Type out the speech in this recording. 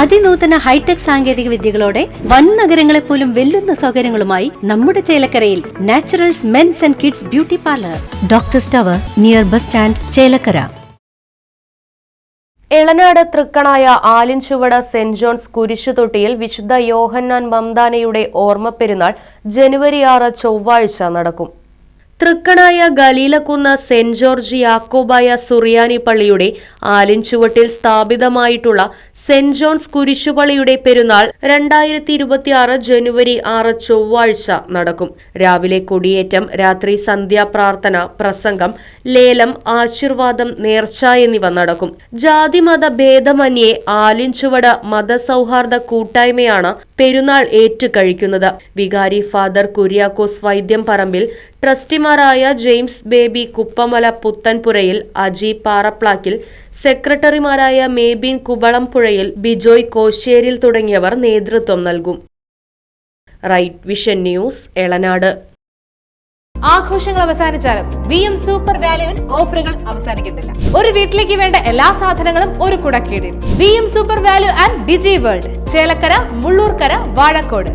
അതിനൂതന hi tech സാങ്കേതിക വിദ്യകളോടെ വൻ നഗരങ്ങളെ പോലും വെല്ലുന്ന സൗകര്യങ്ങളുമായി നമ്മുടെ ചേലക്കരയിൽ Naturals men's and kids beauty parlour. Doctor സ്റ്റവർ near bus stand Chelakkara. Elanad Thrikkanaya Alinchuvadu saint John's കുരിശുതൊട്ടിയിൽ വിശുദ്ധ യോഹന്നാൻ മംദാനയുടെ ഓർമ്മ പെരുന്നാൾ ജനുവരി ആറ് ചൊവ്വാഴ്ച നടക്കും. തൃക്കണായ ഗലീലക്കുന്ന് സെന്റ് ജോർജ് യാക്കോബായ സുറിയാനി പള്ളിയുടെ ആലിൻചുവട്ടിൽ സ്ഥാപിതമായിട്ടുള്ള സെന്റ് ജോൺസ് കുരിശുപള്ളിയുടെ പെരുന്നാൾ രണ്ടായിരത്തി ഇരുപത്തിയാറ് ജനുവരി ആറ് ചൊവ്വാഴ്ച നടക്കും. രാവിലെ കൊടിയേറ്റം രാത്രി സന്ധ്യാപ്രാർത്ഥന പ്രസംഗം ലേലം ആശീർവാദം നേർച്ച എന്നിവ നടക്കും. ജാതിമത ഭേദമന്യേ ആലിൻചുവട് മതസൗഹാർദ്ദ കൂട്ടായ്മയാണ് പെരുന്നാൾ ഏറ്റുകഴിക്കുന്നത് വികാരി ഫാദർ കുര്യാക്കോസ് വൈദ്യം പറമ്പിൽ ട്രസ്റ്റിമാരായ ജെയിംസ് ബേബി കുപ്പമല പുത്തൻപുരയിൽ അജി പാറപ്ലാക്കിൽ സെക്രട്ടറിമാരായ മേബിൻ കുബളംപുഴയിൽ ബിജോയ് കോശ്ശേരിൽ തുടങ്ങിയവർ നേതൃത്വം നൽകും. Right vision news Elanad. ആഘോഷങ്ങൾ അവസാനിച്ചാലും വി എം സൂപ്പർ വാല്യുവിൽ ഓഫറുകൾ അവസാനിക്കുന്നില്ല ഒരു വീട്ടിലേക്ക് വേണ്ട എല്ലാ സാധനങ്ങളും ഒരു കുടക്കീടിൽ. V M super value and Digi World Chelakkara Mullurkara Vazhakkode.